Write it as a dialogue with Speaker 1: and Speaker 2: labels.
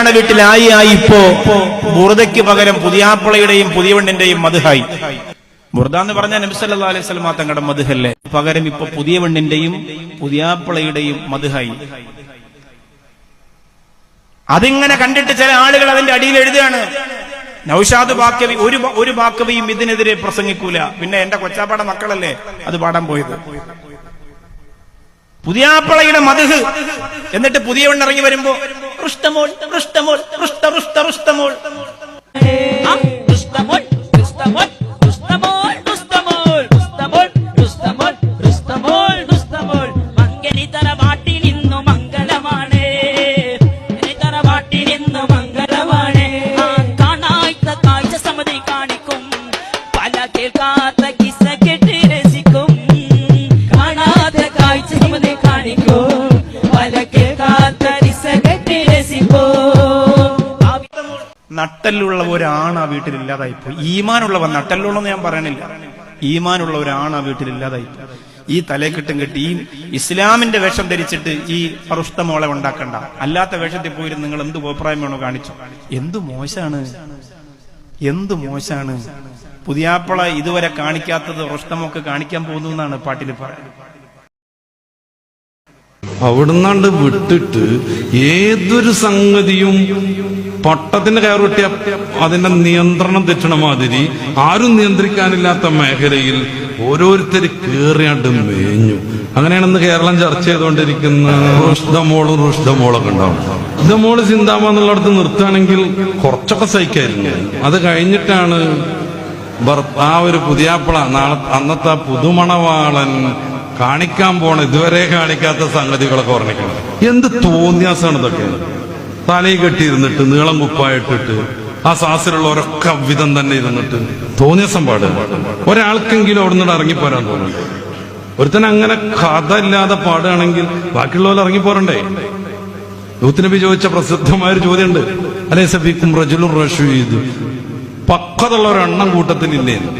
Speaker 1: കല്യാണ വീട്ടിലായി ആയി ഇപ്പോ ബുറുദയ്ക്ക് പകരം പുതിയാപ്പിളയുടെയും പുതിയവണ്ണിന്റെയും മധുഹായി. ബുറുദ എന്ന് പറഞ്ഞാൽ നബിസല്ലാ അലൈഹി സ്വലമാ തങ്ങളുടെ മധുഹല്ലേ? പകരം ഇപ്പൊ പുതിയവണ്ണിന്റെയും പുതിയാപ്പിളയുടെയും മധുഹായി. അതിങ്ങനെ കണ്ടിട്ട് ചില ആളുകൾ അതിന്റെ അടിയിൽ എഴുതുകയാണ്. നൌഷാദ് ബാക്കവി ഒരു ഒരു ബാക്കവിയും ഇതിനെതിരെ പ്രസംഗിക്കൂല. പിന്നെ എന്റെ കൊച്ചാപ്പാടെ മക്കളല്ലേ അത് പാടാൻ പോയത്? പുതിയാപ്പളയുടെ മധുഹ്. എന്നിട്ട് പുതിയവണ്ണിറങ്ങി വരുമ്പോ റുഷ്ടമോൾ റുഷ്ടമോൾ റുഷ്ട റുഷ്ട റുഷ്ടമോൾ നട്ടലുള്ള ഒരാണ് ആ വീട്ടിൽ ഇല്ലാതായിപ്പോയി. ഈമാനുള്ളവൻ നട്ടല്ലുള്ളെന്ന് ഞാൻ പറയണില്ല. ഈമാനുള്ള ഒരാണ് ആ വീട്ടിൽ ഇല്ലാതായി ഈ തലേക്കെട്ടും കെട്ടി ഈ ഇസ്ലാമിന്റെ വേഷം ധരിച്ചിട്ട് ഈ അറുഷ്ട മോളെ ഉണ്ടാക്കണ്ട. അല്ലാത്ത വേഷത്തിൽ പോയിരുന്നു നിങ്ങൾ എന്ത് അഭിപ്രായം വേണോ കാണിച്ചു? എന്ത് മോശാണ്? എന്ത് മോശാണ്? പുതിയാപ്പള ഇതുവരെ കാണിക്കാത്തത് റുഷ്ടമൊക്കെ കാണിക്കാൻ പോകുന്നു എന്നാണ് പാട്ടിൽ പറയുന്നത്.
Speaker 2: അവിടുന്നാണ്ട് വിട്ടിട്ട് ഏതൊരു സംഗതിയും പട്ടത്തിന് കയറുട്ടിയ അതിന്റെ നിയന്ത്രണം തെറ്റണ മാതിരി ആരും നിയന്ത്രിക്കാനില്ലാത്ത മേഖലയിൽ ഓരോരുത്തർ കേറിയാണ്ട് മേഞ്ഞു. അങ്ങനെയാണെന്ന് കേരളം ചർച്ച ചെയ്തുകൊണ്ടിരിക്കുന്ന റുഷ്ദമോളും റുഷ്ദമോളൊക്കെ ഉണ്ടാവും. റുഷ്ടമോൾ ചിന്താമ എന്നുള്ളടത്ത് നിർത്തുകയാണെങ്കിൽ കുറച്ചൊക്കെ സഹിക്കായിരുന്നു. അത് കഴിഞ്ഞിട്ടാണ് ഭർത്താവ് ഒരു പുതിയാപ്പിള നാളെ അന്നത്തെ പുതുമണവാളൻ കാണിക്കാൻ പോണ ഇതുവരെ കാണിക്കാത്ത സംഗതികളൊക്കെ ഓർമ്മിക്കണം. എന്ത് തോന്നിയാസാണ് ഇതൊക്കെ? തലയിൽ കെട്ടിയിരുന്നിട്ട് നീളം കുപ്പായിട്ടിട്ട് ആ സാസിലുള്ളവരൊക്കെ വിധം തന്നെ ഇരുന്നിട്ട് തോന്നിയാസം പാടുക. ഒരാൾക്കെങ്കിലും അവിടെ നിന്ന് ഇറങ്ങിപ്പോരാൻ തോന്നുന്നു. ഒരുത്തൻ അങ്ങനെ കഥ ഇല്ലാതെ പാടുകയാണെങ്കിൽ ബാക്കിയുള്ളവർ ഇറങ്ങിപ്പോരണ്ടേ? യൂത്ത് നബി ചോദിച്ച പ്രസിദ്ധമായ ഒരു ചോദ്യമുണ്ട്. അലേ റജുലും റഷീദ്. പക്വതുള്ള ഒരു എണ്ണം കൂട്ടത്തിലില്ലേ